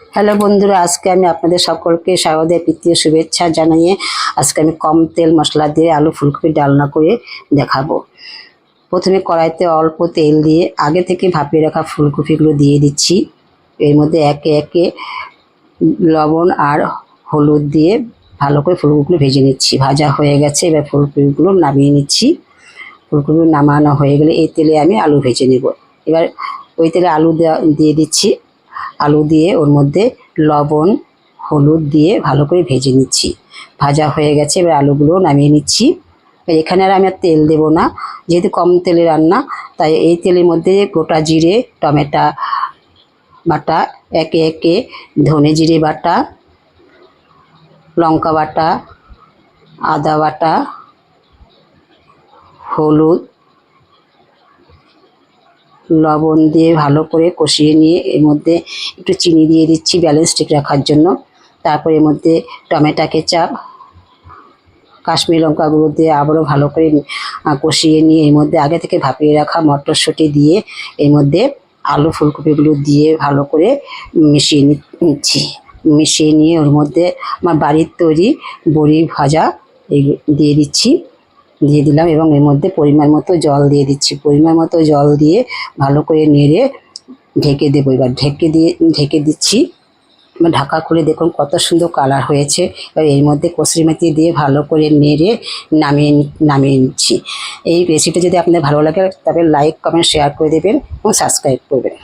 Hello বন্ধুরা, আজকে আমি আপনাদের সকলকে শারদীয় প্রীতীয় শুভেচ্ছা জানিয়ে আজকে আমি কম তেল মশলা দিয়ে আলু ফুলকপি ডালনা করে দেখাবো। প্রথমে কড়াইতে অল্প তেল দিয়ে আগে থেকে ভাপিয়ে রাখা ফুলকপিগুলো দিয়ে দিচ্ছি। এর মধ্যে একে একে লবণ আর হলুদ দিয়ে ভালো করে ফুলকপিগুলো ভেজে নিচ্ছি। ভাজা হয়ে গেছে, এবার ফুলকপিগুলো নামিয়ে নিচ্ছি। ফুলকপি নামানো হয়ে গেলে এই তেলে আমি আলু ভেজে নেব। এবার ওই তেলে আলু দিয়ে দিচ্ছি। আলু দিয়ে ওর মধ্যে লবণ, হলুদ দিয়ে ভালো করে ভেজে নিচ্ছি। ভাজা হয়ে গেছে, এবার আলুগুলো নামিয়ে নিচ্ছি। এখানে আর আমি আর তেল দেবো না, যেহেতু কম তেলে রান্না, তাই এই তেলের মধ্যে গোটা জিরে, টমেটো বাটা, একে একে ধনে জিরে বাটা, লঙ্কা বাটা, আদা বাটা, হলুদ লবণ দিয়ে ভালো করে কষিয়ে নিয়ে এর মধ্যে একটু চিনি দিয়ে দিচ্ছি ব্যালেন্স ঠিক রাখার জন্য। তারপর এর মধ্যে টমেটো কেচাপ কাশ্মীর লঙ্কা গুঁড়ো দিয়ে আবারও ভালো করে কষিয়ে নিয়ে এর মধ্যে আগে থেকে ভাপিয়ে রাখা মটরশুঁটি দিয়ে এর মধ্যে আলু ফুলকপিগুলো দিয়ে ভালো করে মিশিয়ে নিচ্ছি। মিশিয়ে নিয়ে ওর মধ্যে আমার বাড়ির তৈরি বড়ি ভাজা দিয়ে দিচ্ছি। দিয়ে দিলাম এবং এর মধ্যে পরিমাণ মতো জল দিয়ে দিচ্ছি। পরিমাণ মতো জল দিয়ে ভালো করে নেড়ে ঢেকে দেবো। এবার ঢেকে দিয়ে, ঢেকে দিচ্ছি। ঢাকা খুলে দেখুন কত সুন্দর কালার হয়েছে। এবার এর মধ্যে কসুরি মেথি দিয়ে ভালো করে নেড়ে নামিয়ে নামিয়ে নিচ্ছি। এই রেসিপিটা যদি আপনাদের ভালো লাগে, তবে লাইক কমেন্ট শেয়ার করে দেবেন এবং সাবস্ক্রাইব করবেন।